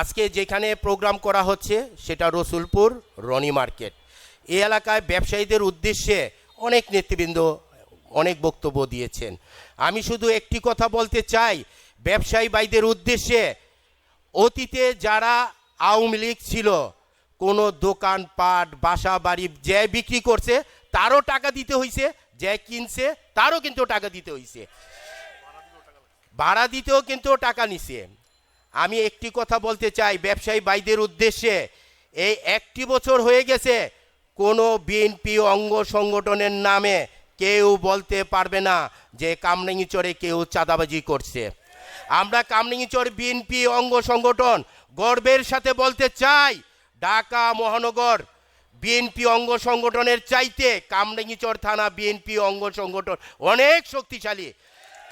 আজকে যেখানে প্রোগ্রাম করা হচ্ছে, সেটা রসুলপুর, রনি মার্কেট। এই এলাকায় ব্যবসায়ীদের উদ্দেশ্যে অনেক নেতৃবৃন্দ অনেক বক্তব্য দিয়েছেন। আমি শুধু একটি কথা বলতে চাই, ব্যবসায়ী ভাইদের উদ্দেশ্যে অতীতে যারা আওয়ামী লীগ ছিল, কোনো দোকান পাট বাসা বাড়ি যে বিক্রি করছে, তারও টাকা দিতে হইছে যে কিনছে, তারও কিন্তু টাকা দিতে হইছে। ভাড়া দিতেও কিন্তু টাকা নিছে। আমি একটি কথা বলতে চাই ব্যবসায়ী ভাইদের উদ্দেশ্যে। এই একটি বছর হয়ে গেছে, কোনো বিএনপি অঙ্গ সংগঠনের নামে কেউ বলতে পারবে না যে কামরাঙ্গিচরে কেউ চাঁদাবাজি করছে। আমরা কামরাঙ্গিচর বিএনপি অঙ্গ সংগঠন গর্বের সাথে বলতে চাই, ঢাকা মহানগর বিএনপি অঙ্গ সংগঠনের চাইতে কামরাঙ্গিচর থানা বিএনপি অঙ্গ সংগঠন অনেক শক্তিশালী।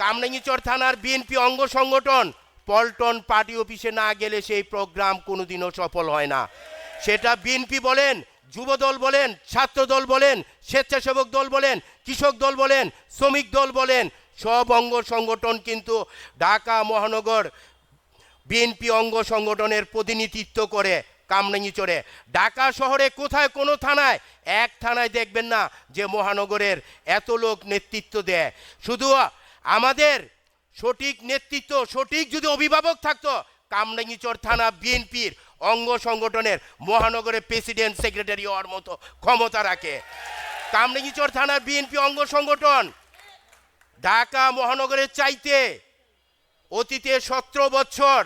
কামরাঙ্গিচর থানার বিএনপি অঙ্গ সংগঠন পল্টন পার্টি অফিসে না গেলে সেই প্রোগ্রাম কোনোদিনও সফল হয় না। সেটা বিএনপি বলেন, যুবদল বলেন, ছাত্রদল বলেন, স্বেচ্ছাসেবক দল বলেন, কৃষক দল বলেন, শ্রমিক দল বলেন, সব অঙ্গ সংগঠন কিন্তু ঢাকা মহানগর বিএনপি অঙ্গ সংগঠনের প্রতিনিধিত্ব করে কামরাঙ্গিচরে ঢাকা শহরে কোথায় কোনো থানায়, এক থানায় দেখবেন না যে মহানগরের এত লোক নেতৃত্ব দেয়। শুধু আমাদের সঠিক নেতৃত্ব, সঠিক যদি অভিভাবক থাকতো, কামরাঙ্গিচর থানা বিএনপির অঙ্গ সংগঠনের মহানগরের প্রেসিডেন্ট, সেক্রেটারি হওয়ার মতো ক্ষমতা রাখে। কামরাঙ্গিচর থানার বিএনপি অঙ্গ সংগঠন, ঢাকা মহানগরের চাইতে অতীতে সতেরো বছর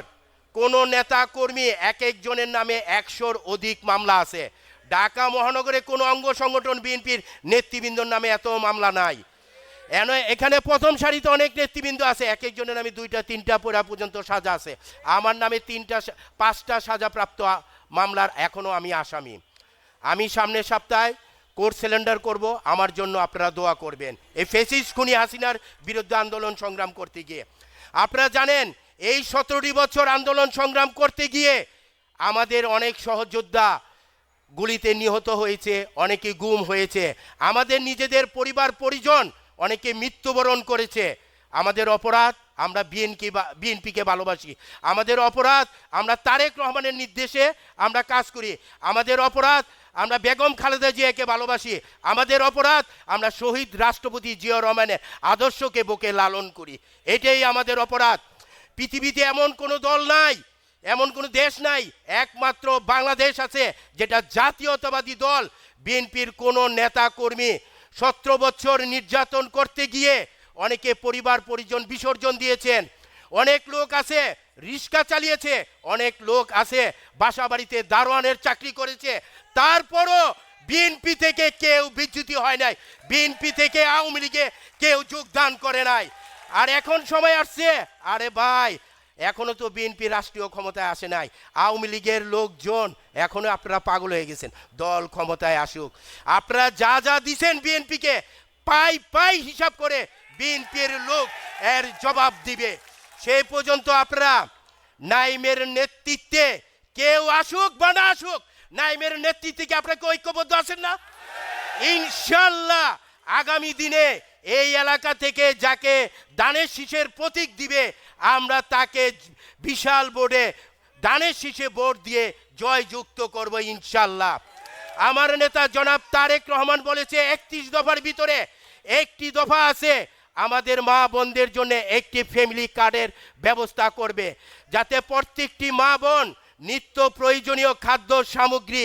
কোনো নেতা কর্মী এক একজনের নামে একশোর অধিক মামলা আছে। ঢাকা মহানগরে কোনো অঙ্গ সংগঠন বিএনপির নেতৃবৃন্দর নামে এত মামলা নাই। এন এখানে প্রথম সারিতে অনেক নেতৃবৃন্দ আছে, এক একজনের নামে দুইটা, তিনটা পোড়া পর্যন্ত সাজা আছে। আমার নামে তিনটা পাঁচটা সাজাপ্রাপ্ত মামলার এখনও আমি আসামি। আমি সামনের সপ্তাহে কোর্ট সিলিন্ডার করব, আমার জন্য আপনারা দোয়া করবেন। এই ফেসিস খুনি হাসিনার বিরুদ্ধে আন্দোলন সংগ্রাম করতে গিয়ে। আপনারা জানেন, এই সতেরোটি বছর আন্দোলন সংগ্রাম করতে গিয়ে আমাদের অনেক সহযোদ্ধা গুলিতে নিহত হয়েছে, অনেকে গুম হয়েছে। আমাদের নিজেদের পরিবার, পরিজন অনেকে মৃত্যুবরণ করেছে। আমাদের অপরাধ, আমরা বিএনকে বিএনপিকে ভালোবাসি। আমাদের অপরাধ, আমরা তারেক রহমানের নির্দেশে আমরা কাজ করি। আমাদের অপরাধ, আমরা বেগম খালেদা জিয়াকে ভালোবাসি। আমাদের অপরাধ, আমরা শহীদ রাষ্ট্রপতি জিয়া রহমানের আদর্শকে বুকে লালন করি। এটাই আমাদের অপরাধ। পৃথিবীতে এমন কোনো দল নাই, এমন কোনো দেশ নাই, একমাত্র বাংলাদেশ আছে, যেটা জাতীয়তাবাদী দল। বিএনপির কোনো নেতা কর্মী সতেরো বছর নির্যাতন করতে গিয়ে অনেকে পরিবার, পরিজন বিসর্জন দিয়েছেন। অনেক লোক আছে, রিক্সা চালিয়েছে, অনেক লোক আছে বাসা বাড়িতে দারোয়ানের চাকরি করেছে। তারপরও বিএনপি থেকে কেউ বিচ্যুতি হয় নাই। বিএনপি থেকে আওয়ামী লীগে কেউ যোগদান করে নাই। আর এখন সময় আসছে, আরে ভাই এখনও তো বিএনপি রাষ্ট্রীয় ক্ষমতায় আসে নাই। আওয়ামী লীগের লোকজন এখনও আপনারা পাগল হয়ে গেছেন। দল ক্ষমতায় আসুক। আপনারা যা যা দিছেন বিএনপিকে, পাই পাই হিসাব করে বিএনপির লোক এর জবাব দিবে। সেই পর্যন্ত আপনারা নাইমের নেতৃত্বে কেউ আসুক বা না আসুক, নাইমের নেতৃত্বে কি আপনাকে ঐক্যবদ্ধ আছেন না? ইনশাল্লাহ আগামী দিনে এই এলাকা থেকে যাকে দানের শীষের প্রতীক দিবে আমরা তাকে বিশাল বোর্ডে, দানের শীষে ভোট দিয়ে জয়যুক্ত করব ইনশাল্লাহ। আমার নেতা জনাব তারেক রহমান বলেছে, একত্রিশ দফার ভিতরে একটি দফা আছে, আমাদের মা বোনদের জন্য একটি ফ্যামিলি কার্ডের ব্যবস্থা করবে, যাতে প্রত্যেকটি মা বোন নিত্য প্রয়োজনীয় খাদ্য সামগ্রী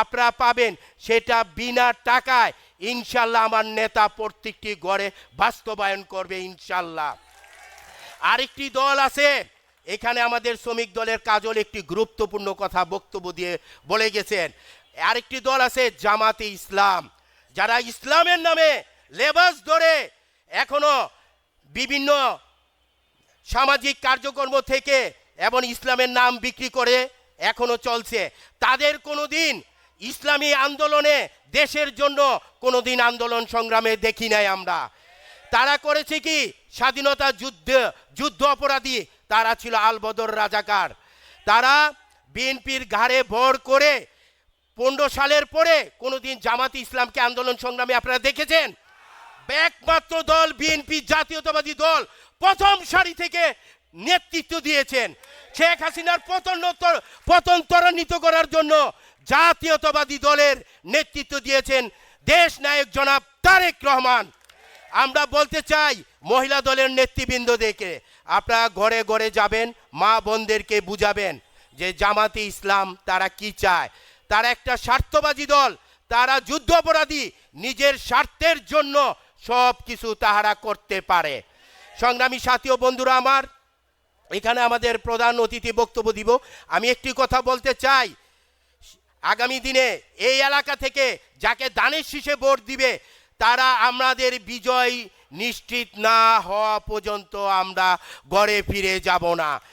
আপনারা পাবেন, সেটা বিনা টাকায় ইনশাল্লাহ আমার নেতা প্রত্যেকটি গড়ে বাস্তবায়ন করবে ইনশাল্লাহ। আরেকটি দল আছে। এখানে আমাদের শ্রমিক দলের কাজল একটি গুরুত্বপূর্ণ কথা বক্তব্য দিয়ে বলে গেছেন। আরেকটি দল আছে জামাতে ইসলাম। যারা ইসলামের নামে লেবাস ধরে এখনও বিভিন্ন সামাজিক কার্যক্রম থেকে এবং ইসলামের নাম বিক্রি করে এখনও চলছে। তাদের কোনো দিন ইসলামী আন্দোলনে দেশের জন্য কোনো দিন আন্দোলন সংগ্রামে দেখি নাই আমরা। তারা করেছে কি? স্বাধীনতা যুদ্ধ যুদ্ধ অপরাধী। তারা ছিল আলবদর রাজাকার। তারা বিএনপির ঘাড়ে ভর করে পনেরো সালের পরে কোনোদিন জামাত ইসলামকে আন্দোলন সংগ্রামে আপনারা দেখেছেন? একমাত্র দল বিএনপি, জাতীয়তাবাদী দল প্রথম সারি থেকে নেতৃত্ব দিয়েছেন। শেখ হাসিনার পতন পতন ত্বরান্বিত করার জন্য জাতীয়তাবাদী দলের নেতৃত্ব দিয়েছেন। দেশ নায়ক জনাব তারেক রহমান। আমরা বলতে চাই মহিলা দলের নেতৃবৃন্দদেরকে, আপনারা ঘরে ঘরে যাবেন, মা বোনদেরকে বুঝাবেন যে জামাতে ইসলাম তারা কি চায়। তারা একটা স্বার্থবাদী দল, তারা যুদ্ধ অপরাধী নিজের স্বার্থের জন্য সব কিছু তাহারা করতে পারে। সংগ্রামী সাথী বন্ধুরা আমার, এখানে আমাদের প্রধান অতিথি বক্তব্য দিব। আমি একটি কথা বলতে চাই, আগামী দিনে এই এলাকা থেকে যাকে দানের শীষে ভোট দিবে তারা আমাদের বিজয় নিশ্চিত না হওয়া পর্যন্ত আমরা গড়ে ফিরে যাব না।